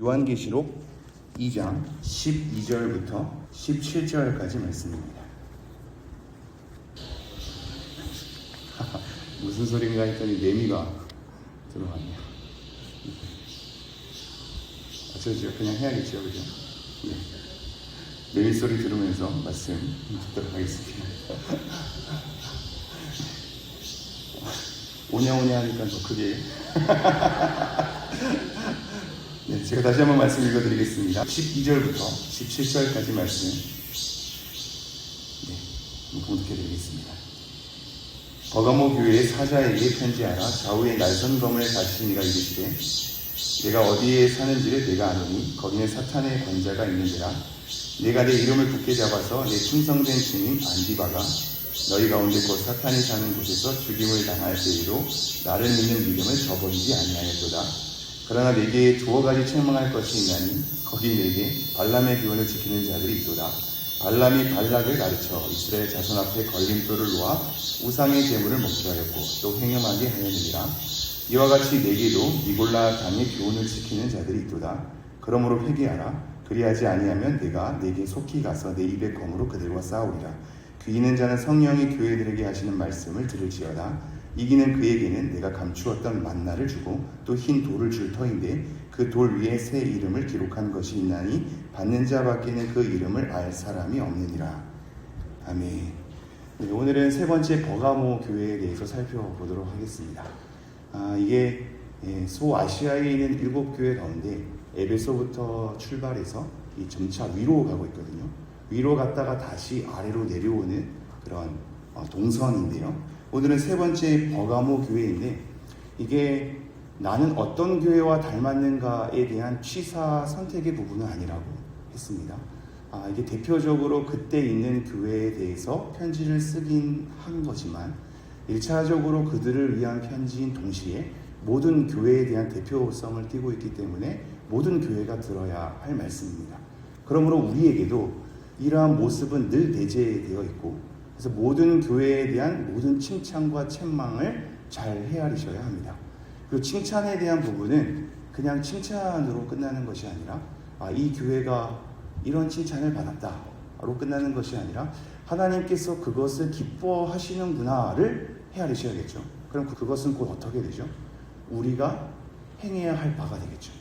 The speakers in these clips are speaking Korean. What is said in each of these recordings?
요한계시록 2장 12절부터 17절까지 말씀입니다. 무슨 소린가 했더니 매미가 들어왔네요. 어쩌죠? 그냥 해야겠죠, 그죠? 네. 매미 소리 들으면서 말씀 듣도록 하겠습니다. 오냐오냐 하니까 더 크게. 네, 제가 다시 한번 말씀 읽어드리겠습니다. 12절부터 17절까지 말씀 네, 봉독해드리겠습니다. 버가모 교회의 사자에게 편지하라 좌우에 날선검을 가지시니가 이르시되 내가 어디에 사는지를 내가 아노니 거기는 사탄의 권자가 있는지라 내가 내 이름을 굳게 잡아서 내 충성된 주님 안디바가 너희 가운데 곧 사탄이 사는 곳에서 죽임을 당할 때에도 나를 믿는 믿음을 저버리지 아니하였도다. 그러나 내게 두어 가지 책망할 것이 있나니 거기 내게 발람의 교훈을 지키는 자들이 있도다. 발람이 발락을 가르쳐 이스라엘 자손 앞에 걸림돌을 놓아 우상의 제물을 먹게 하였고 또 행음하게 하였느니라. 이와 같이 내게도 니골라 당의 교훈을 지키는 자들이 있도다. 그러므로 회개하라. 그리하지 아니하면 내가 내게 속히 가서 내 입의 검으로 그들과 싸우리라. 귀 있는 자는 성령이 교회들에게 하시는 말씀을 들을지어다. 이기는 그에게는 내가 감추었던 만나를 주고 또 흰 돌을 줄 터인데 그 돌 위에 새 이름을 기록한 것이 있나니 받는 자밖에는 그 이름을 알 사람이 없느니라. 아멘. 네, 오늘은 세 번째 버가모 교회에 대해서 살펴보도록 하겠습니다. 아, 이게 예, 소아시아에 있는 일곱 교회 가운데 에베소부터 출발해서 이 점차 위로 가고 있거든요. 위로 갔다가 다시 아래로 내려오는 그런 어, 동선인데요. 오늘은 세 번째 버가모 교회인데 이게 나는 어떤 교회와 닮았는가에 대한 취사 선택의 부분은 아니라고 했습니다. 아, 이게 대표적으로 그때 있는 교회에 대해서 편지를 쓰긴 한 거지만 1차적으로 그들을 위한 편지인 동시에 모든 교회에 대한 대표성을 띠고 있기 때문에 모든 교회가 들어야 할 말씀입니다. 그러므로 우리에게도 이러한 모습은 늘 내재되어 있고 그래서 모든 교회에 대한 모든 칭찬과 책망을 잘 헤아리셔야 합니다. 그리고 칭찬에 대한 부분은 그냥 칭찬으로 끝나는 것이 아니라 아, 이 교회가 이런 칭찬을 받았다로 끝나는 것이 아니라 하나님께서 그것을 기뻐하시는구나를 헤아리셔야겠죠. 그럼 그- 그것은 곧 어떻게 되죠? 우리가 행해야 할 바가 되겠죠.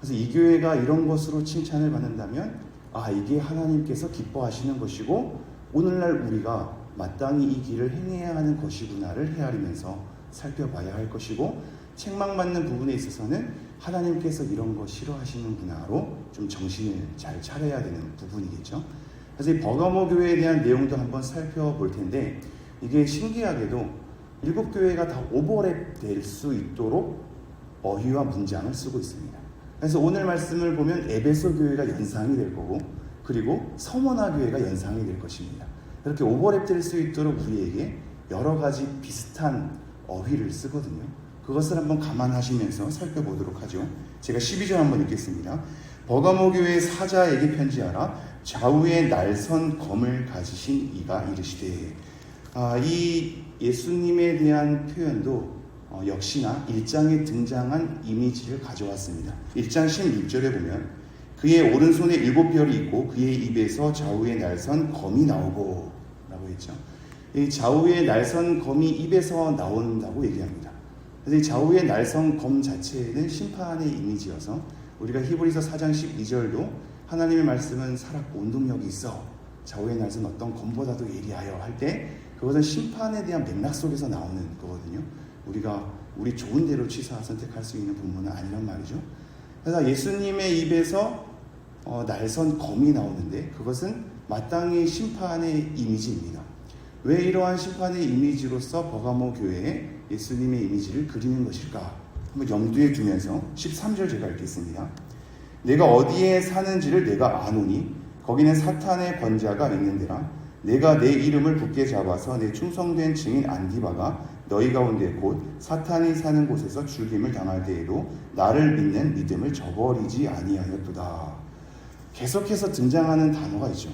그래서 이 교회가 이런 것으로 칭찬을 받는다면 아 이게 하나님께서 기뻐하시는 것이고 오늘날 우리가 마땅히 이 길을 행해야 하는 것이구나를 헤아리면서 살펴봐야 할 것이고 책망받는 부분에 있어서는 하나님께서 이런 거 싫어하시는구나로 좀 정신을 잘 차려야 되는 부분이겠죠. 그래서 이 버가모 교회에 대한 내용도 한번 살펴볼 텐데 이게 신기하게도 일곱 교회가 다 오버랩 될 수 있도록 어휘와 문장을 쓰고 있습니다. 그래서 오늘 말씀을 보면 에베소 교회가 연상이 될 거고 그리고 서머나 교회가 연상이 될 것입니다. 이렇게 오버랩 될 수 있도록 우리에게 여러 가지 비슷한 어휘를 쓰거든요. 그것을 한번 감안하시면서 살펴보도록 하죠. 제가 12절 한번 읽겠습니다. 버가모 교회 사자에게 편지하라. 좌우에 날선 검을 가지신 이가 이르시되 아, 이 예수님에 대한 표현도 어, 역시나 1장에 등장한 이미지를 가져왔습니다. 1장 16절에 보면 그의 오른손에 일곱 별이 있고 그의 입에서 좌우에 날선 검이 나오고 라고 했죠. 이 좌우에 날선 검이 입에서 나온다고 얘기합니다. 그래서 이 좌우에 날선 검 자체는 심판의 이미지여서 우리가 히브리서 4장 12절도 하나님의 말씀은 살았고 운동력이 있어 좌우에 날선 어떤 검보다도 예리하여 할 때 그것은 심판에 대한 맥락 속에서 나오는 거거든요. 우리가 우리 좋은 대로 취사 선택할 수 있는 부분은 아니란 말이죠. 그래서 예수님의 입에서 어, 날선 검이 나오는데 그것은 마땅히 심판의 이미지입니다. 왜 이러한 심판의 이미지로서 버가모 교회에 예수님의 이미지를 그리는 것일까? 한번 염두에 두면서 13절 제가 읽겠습니다. 내가 어디에 사는지를 내가 아노니 거기는 사탄의 권자가 있는데라 내가 내 이름을 굳게 잡아서 내 충성된 증인 안디바가 너희 가운데 곧 사탄이 사는 곳에서 죽임을 당할 때에도 나를 믿는 믿음을 저버리지 아니하였도다. 계속해서 등장하는 단어가 있죠.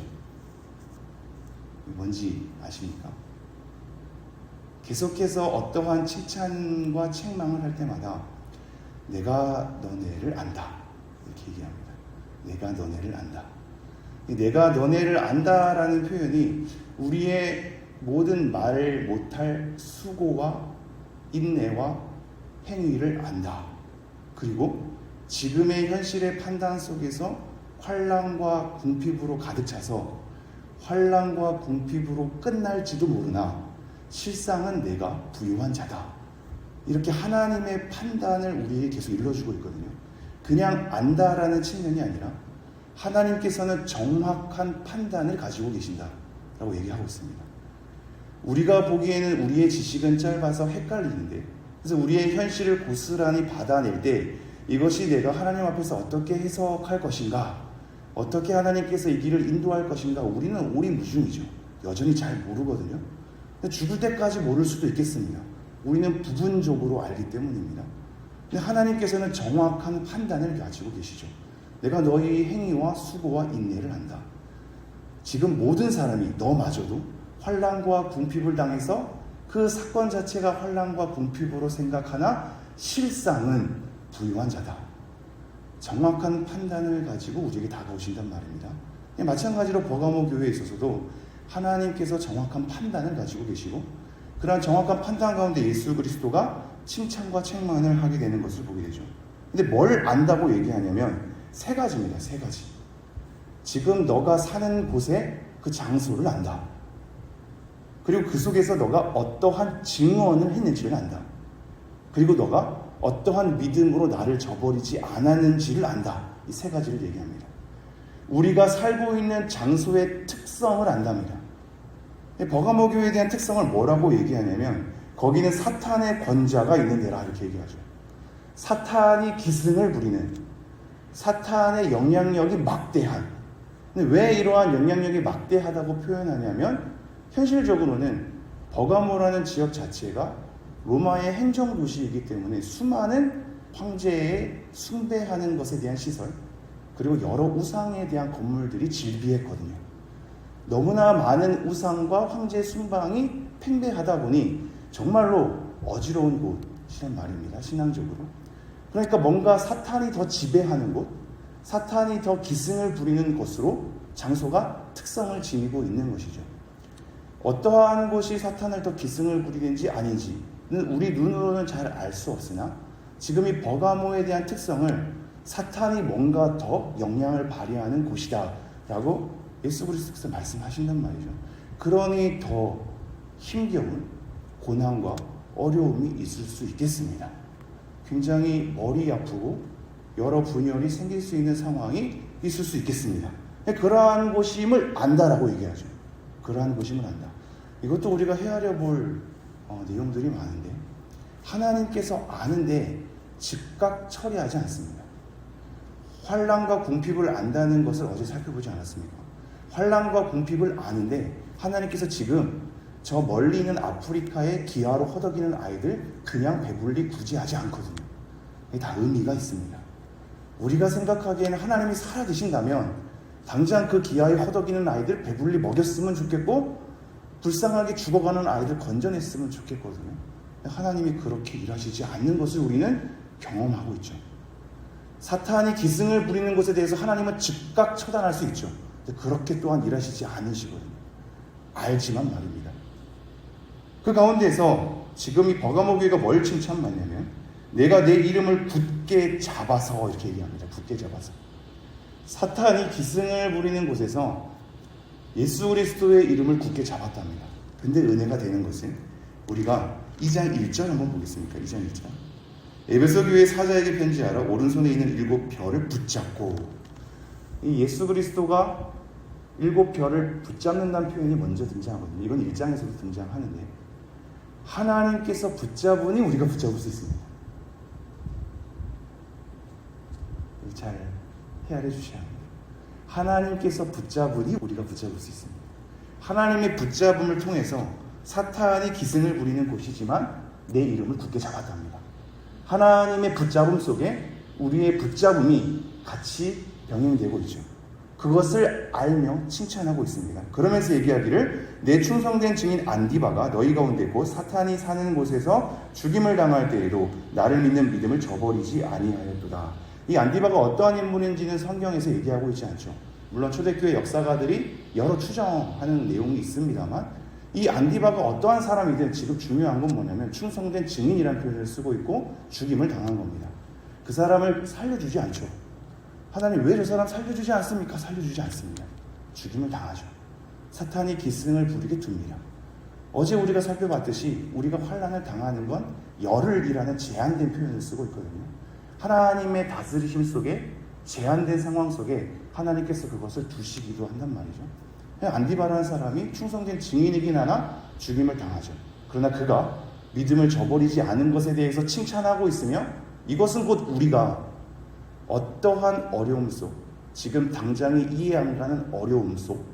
뭔지 아십니까? 계속해서 어떠한 칭찬과 책망을 할 때마다 내가 너네를 안다. 이렇게 얘기합니다. 내가 너네를 안다. 이 내가 너네를 안다라는 표현이 우리의 모든 말 못할 수고와 인내와 행위를 안다. 그리고 지금의 현실의 판단 속에서 환란과 궁핍으로 가득 차서 환란과 궁핍으로 끝날지도 모르나 실상은 내가 부유한 자다. 이렇게 하나님의 판단을 우리에게 계속 일러주고 있거든요. 그냥 안다라는 측면이 아니라 하나님께서는 정확한 판단을 가지고 계신다라고 얘기하고 있습니다. 우리가 보기에는 우리의 지식은 짧아서 헷갈리는데 그래서 우리의 현실을 고스란히 받아낼 때 이것이 내가 하나님 앞에서 어떻게 해석할 것인가 어떻게 하나님께서 이 길을 인도할 것인가 우리는 오리무중이죠. 여전히 잘 모르거든요. 죽을 때까지 모를 수도 있겠습니다. 우리는 부분적으로 알기 때문입니다. 근데 하나님께서는 정확한 판단을 가지고 계시죠. 내가 너희 행위와 수고와 인내를 한다. 지금 모든 사람이 너마저도 환란과 궁핍을 당해서 그 사건 자체가 환란과 궁핍으로 생각하나 실상은 부유한 자다. 정확한 판단을 가지고 우리에게 다가오신단 말입니다. 예, 마찬가지로 버가모 교회에 있어서도 하나님께서 정확한 판단을 가지고 계시고 그러한 정확한 판단 가운데 예수 그리스도가 칭찬과 책망을 하게 되는 것을 보게 되죠. 근데 뭘 안다고 얘기하냐면 세 가지입니다. 세 가지. 지금 너가 사는 곳의 그 장소를 안다. 그리고 그 속에서 너가 어떠한 증언을 했는지를 안다. 그리고 너가 어떠한 믿음으로 나를 저버리지 않았는지를 안다. 이 세 가지를 얘기합니다. 우리가 살고 있는 장소의 특성을 안답니다. 버가모 교회에 대한 특성을 뭐라고 얘기하냐면 거기는 사탄의 권자가 있는 데라 이렇게 얘기하죠. 사탄이 기승을 부리는 사탄의 영향력이 막대한. 근데 왜 이러한 영향력이 막대하다고 표현하냐면 현실적으로는 버가모라는 지역 자체가 로마의 행정 도시이기 때문에 수많은 황제에 숭배하는 것에 대한 시설 그리고 여러 우상에 대한 건물들이 질비했거든요. 너무나 많은 우상과 황제 숭방이 팽배하다 보니 정말로 어지러운 곳이란 말입니다. 신앙적으로. 그러니까 뭔가 사탄이 더 지배하는 곳, 사탄이 더 기승을 부리는 곳으로 장소가 특성을 지니고 있는 것이죠. 어떠한 곳이 사탄을 더 기승을 부리는지 아닌지는 우리 눈으로는 잘 알 수 없으나 지금 이 버가모에 대한 특성을 사탄이 뭔가 더 영향을 발휘하는 곳이다 라고 예수 그리스도께서 말씀하신단 말이죠. 그러니 더 힘겨운 고난과 어려움이 있을 수 있겠습니다. 굉장히 머리 아프고 여러 분열이 생길 수 있는 상황이 있을 수 있겠습니다. 그러한 곳임을 안다라고 얘기하죠. 그러한 곳임을 안다. 이것도 우리가 헤아려 볼 어, 내용들이 많은데 하나님께서 아는데 즉각 처리하지 않습니다. 환란과 궁핍을 안다는 것을 어제 살펴보지 않았습니까? 환란과 궁핍을 아는데 하나님께서 지금 저 멀리 있는 아프리카의 기아로 허덕이는 아이들 그냥 배불리 구제하지 않거든요. 이게 다 의미가 있습니다. 우리가 생각하기에는 하나님이 살아계신다면 당장 그 기아에 허덕이는 아이들 배불리 먹였으면 좋겠고 불쌍하게 죽어가는 아이들 건져냈으면 좋겠거든요. 하나님이 그렇게 일하시지 않는 것을 우리는 경험하고 있죠. 사탄이 기승을 부리는 것에 대해서 하나님은 즉각 처단할 수 있죠. 그렇게 또한 일하시지 않으시거든요. 알지만 말입니다. 그 가운데서 지금 이 버가모 교회가 뭘 칭찬받냐면 내가 내 이름을 굳게 잡아서 이렇게 얘기합니다. 굳게 잡아서. 사탄이 기승을 부리는 곳에서 예수 그리스도의 이름을 굳게 잡았답니다. 근데 은혜가 되는 것은 우리가 2장 1절 한번 보겠습니까? 2장 1절. 에베소 교회 사자에게 편지하라 오른손에 있는 일곱 별을 붙잡고 이 예수 그리스도가 일곱 별을 붙잡는다는 표현이 먼저 등장하거든요. 이건 1장에서도 등장하는데 하나님께서 붙잡으니 우리가 붙잡을 수 있습니다. 잘 헤아려 주셔야 합니다. 하나님께서 붙잡으니 우리가 붙잡을 수 있습니다. 하나님의 붙잡음을 통해서 사탄이 기승을 부리는 곳이지만 내 이름을 굳게 잡았답니다. 하나님의 붙잡음 속에 우리의 붙잡음이 같이 병행되고 있죠. 그것을 알며 칭찬하고 있습니다. 그러면서 얘기하기를 내 충성된 증인 안디바가 너희 가운데 곧 사탄이 사는 곳에서 죽임을 당할 때에도 나를 믿는 믿음을 저버리지 아니하였도다. 이 안디바가 어떠한 인물인지는 성경에서 얘기하고 있지 않죠. 물론 초대교회 역사가들이 여러 추정하는 내용이 있습니다만 이 안디바가 어떠한 사람이든 지금 중요한 건 뭐냐면 충성된 증인이라는 표현을 쓰고 있고 죽임을 당한 겁니다. 그 사람을 살려주지 않죠. 하나님 왜 저 사람 살려주지 않습니까? 살려주지 않습니다. 죽임을 당하죠. 사탄이 기승을 부리게 둡니다. 어제 우리가 살펴봤듯이 우리가 환란을 당하는 건 열흘이라는 제한된 표현을 쓰고 있거든요. 하나님의 다스리심 속에 제한된 상황 속에 하나님께서 그것을 두시기도 한단 말이죠. 안디바라는 사람이 충성된 증인이긴 하나 죽임을 당하죠. 그러나 그가 믿음을 저버리지 않은 것에 대해서 칭찬하고 있으며 이것은 곧 우리가 어떠한 어려움 속, 지금 당장에 이해 안 가는 어려움 속,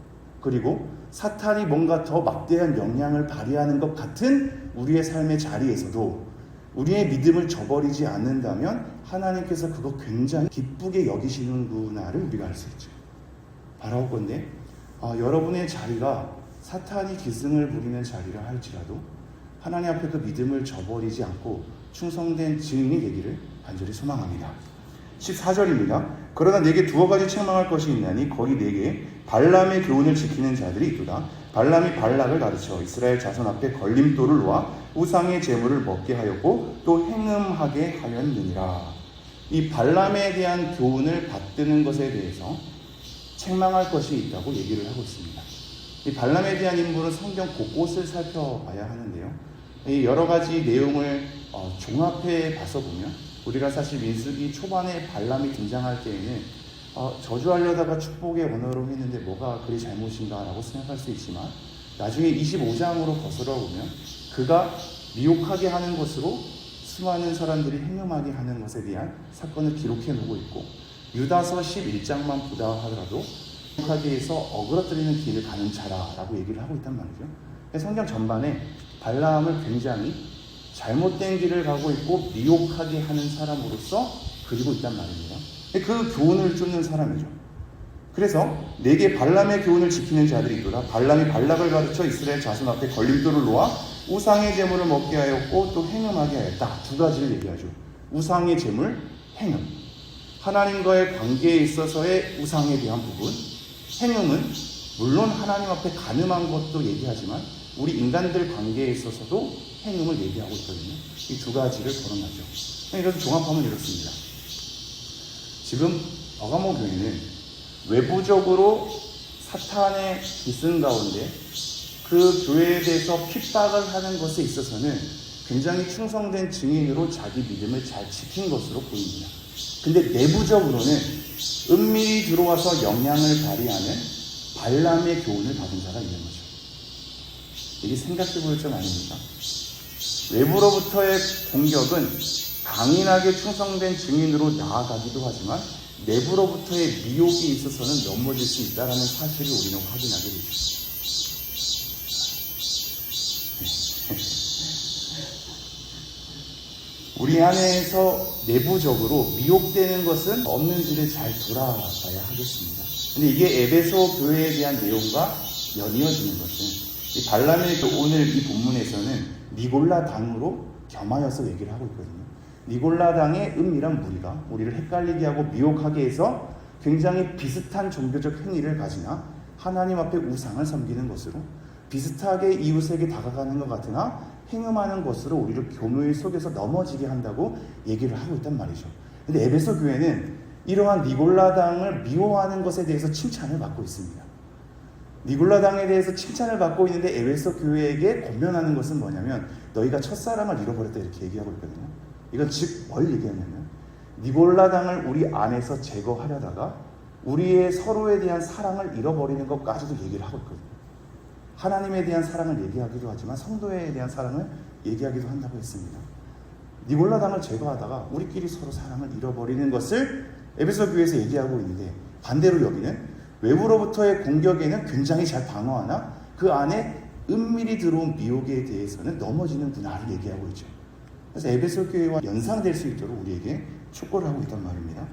그리고 사탄이 뭔가 더 막대한 영향을 발휘하는 것 같은 우리의 삶의 자리에서도 우리의 믿음을 저버리지 않는다면 하나님께서 그거 굉장히 기쁘게 여기시는구나를 우리가 알 수 있죠. 바라올 건데 아, 여러분의 자리가 사탄이 기승을 부리는 자리라 할지라도 하나님 앞에 그 믿음을 저버리지 않고 충성된 증인이 되기를 간절히 소망합니다. 14절입니다. 그러나 내게 두어 가지 책망할 것이 있나니 거기 내게 발람의 교훈을 지키는 자들이 있도다. 발람이 발락을 가르쳐 이스라엘 자손 앞에 걸림돌을 놓아 우상의 재물을 먹게 하였고 또 행음하게 하였느니라. 이 발람에 대한 교훈을 받드는 것에 대해서 책망할 것이 있다고 얘기를 하고 있습니다. 이 발람에 대한 인물은 성경 곳곳을 살펴봐야 하는데요. 이 여러 가지 내용을 어, 종합해 봐서 보면 우리가 사실 민수기 초반에 발람이 등장할 때에는 어, 저주하려다가 축복의 언어로 했는데 뭐가 그리 잘못인가라고 생각할 수 있지만 나중에 25장으로 거슬러 보면 그가 미혹하게 하는 것으로 수많은 사람들이 행음하게 하는 것에 대한 사건을 기록해 놓고 있고 유다서 11장만 보다 하더라도 미혹하게 해서 어그러뜨리는 길을 가는 자라라고 얘기를 하고 있단 말이죠. 성경 전반에 발람을 굉장히 잘못된 길을 가고 있고 미혹하게 하는 사람으로서 그리고 있단 말입니다. 그 교훈을 쫓는 사람이죠. 그래서 내게 발람의 교훈을 지키는 자들이 있더라. 발람이 발락을 가르쳐 이스라엘 자손 앞에 걸림돌을 놓아 우상의 재물을 먹게 하였고 또 행음하게 하였다. 두 가지를 얘기하죠. 우상의 재물, 행음. 하나님과의 관계에 있어서의 우상에 대한 부분. 행음은 물론 하나님 앞에 가늠한 것도 얘기하지만 우리 인간들 관계에 있어서도 행음을 얘기하고 있거든요. 이 두 가지를 거론하죠. 이것을 종합하면 이렇습니다. 지금 어가모 교회는 외부적으로 사탄의 기승 가운데 그 교회에 대해서 핍박을 하는 것에 있어서는 굉장히 충성된 증인으로 자기 믿음을 잘 지킨 것으로 보입니다. 근데 내부적으로는 은밀히 들어와서 영향을 발휘하는 발람의 교훈을 받은 자가 있는 거죠. 이게 생각해 볼 점 아닙니까? 외부로부터의 공격은 강인하게 충성된 증인으로 나아가기도 하지만 내부로부터의 미혹이 있어서는 넘어질 수 있다는 사실을 우리는 확인하게 되죠. 우리 안에서 내부적으로 미혹되는 것은 없는지를 잘 돌아봐야 하겠습니다. 근데 이게 에베소 교회에 대한 내용과 연이어지는 것은 이 발람의 오늘 이 본문에서는 니골라 당으로 겸하여서 얘기를 하고 있거든요. 니골라 당의 은밀한 무리가 우리를 헷갈리게 하고 미혹하게 해서 굉장히 비슷한 종교적 행위를 가지나 하나님 앞에 우상을 섬기는 것으로 비슷하게 이웃에게 다가가는 것 같으나 행음하는 것으로 우리를 교묘의 속에서 넘어지게 한다고 얘기를 하고 있단 말이죠. 근데 에베소 교회는 이러한 니골라 당을 미워하는 것에 대해서 칭찬을 받고 있습니다. 니골라당에 대해서 칭찬을 받고 있는데 에베소 교회에게 권면하는 것은 뭐냐면 너희가 첫사랑을 잃어버렸다 이렇게 얘기하고 있거든요. 이건 즉 뭘 얘기하냐면 니골라당을 우리 안에서 제거하려다가 우리의 서로에 대한 사랑을 잃어버리는 것까지도 얘기를 하고 있거든요. 하나님에 대한 사랑을 얘기하기도 하지만 성도에 대한 사랑을 얘기하기도 한다고 했습니다. 니골라당을 제거하다가 우리끼리 서로 사랑을 잃어버리는 것을 에베소 교회에서 얘기하고 있는데 반대로 여기는 외부로부터의 공격에는 굉장히 잘 방어하나 그 안에 은밀히 들어온 미혹에 대해서는 넘어지는구나를 얘기하고 있죠. 그래서 에베소 교회와 연상될 수 있도록 우리에게 촉구를 하고 있단 말입니다.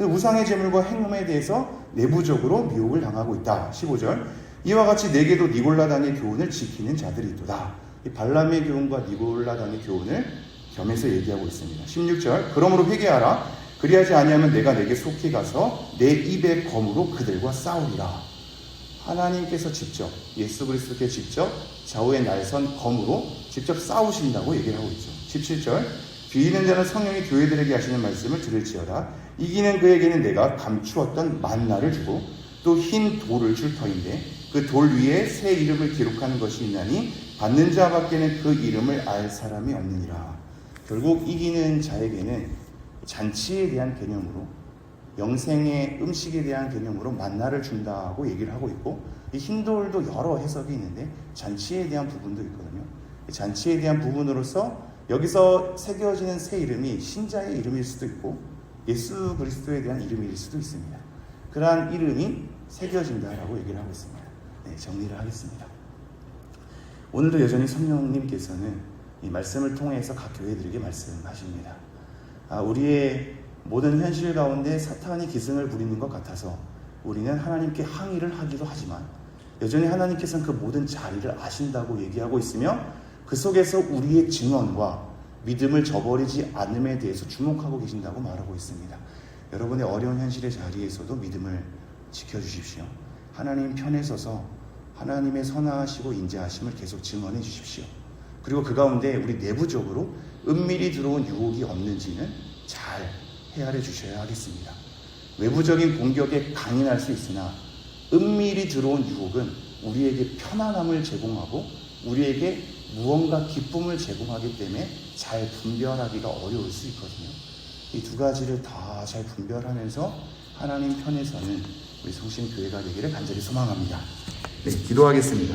우상의 재물과 행음에 대해서 내부적으로 미혹을 당하고 있다. 15절. 이와 같이 내게도 니골라당의 교훈을 지키는 자들이 있도다. 이 발람의 교훈과 니골라당의 교훈을 겸해서 얘기하고 있습니다. 16절. 그러므로 회개하라. 그리하지 아니하면 내가 내게 속히 가서 내 입의 검으로 그들과 싸우리라. 하나님께서 직접 예수 그리스도께 직접 좌우의 날선 검으로 직접 싸우신다고 얘기를 하고 있죠. 17절 비이는 자는 성령이 교회들에게 하시는 말씀을 들을지어다 이기는 그에게는 내가 감추었던 만나를 주고 또 흰 돌을 줄 터인데 그 돌 위에 새 이름을 기록하는 것이 있나니 받는 자밖에는 그 이름을 알 사람이 없느니라. 결국 이기는 자에게는 잔치에 대한 개념으로 영생의 음식에 대한 개념으로 만나를 준다고 얘기를 하고 있고 이 흰돌도 여러 해석이 있는데 잔치에 대한 부분도 있거든요. 이 잔치에 대한 부분으로서 여기서 새겨지는 새 이름이 신자의 이름일 수도 있고 예수 그리스도에 대한 이름일 수도 있습니다. 그러한 이름이 새겨진다라고 얘기를 하고 있습니다. 네, 정리를 하겠습니다. 오늘도 여전히 성령님께서는 이 말씀을 통해서 각 교회들에게 말씀하십니다. 아, 우리의 모든 현실 가운데 사탄이 기승을 부리는 것 같아서 우리는 하나님께 항의를 하기도 하지만 여전히 하나님께서는 그 모든 자리를 아신다고 얘기하고 있으며 그 속에서 우리의 증언과 믿음을 저버리지 않음에 대해서 주목하고 계신다고 말하고 있습니다. 여러분의 어려운 현실의 자리에서도 믿음을 지켜주십시오. 하나님 편에 서서 하나님의 선하시고 인자하심을 계속 증언해 주십시오. 그리고 그 가운데 우리 내부적으로 은밀히 들어온 유혹이 없는지는 잘 헤아려 주셔야 하겠습니다. 외부적인 공격에 강인할 수 있으나 은밀히 들어온 유혹은 우리에게 편안함을 제공하고 우리에게 무언가 기쁨을 제공하기 때문에 잘 분별하기가 어려울 수 있거든요. 이 두 가지를 다 잘 분별하면서 하나님 편에서는 우리 성심교회가 되기를 간절히 소망합니다. 네, 기도하겠습니다.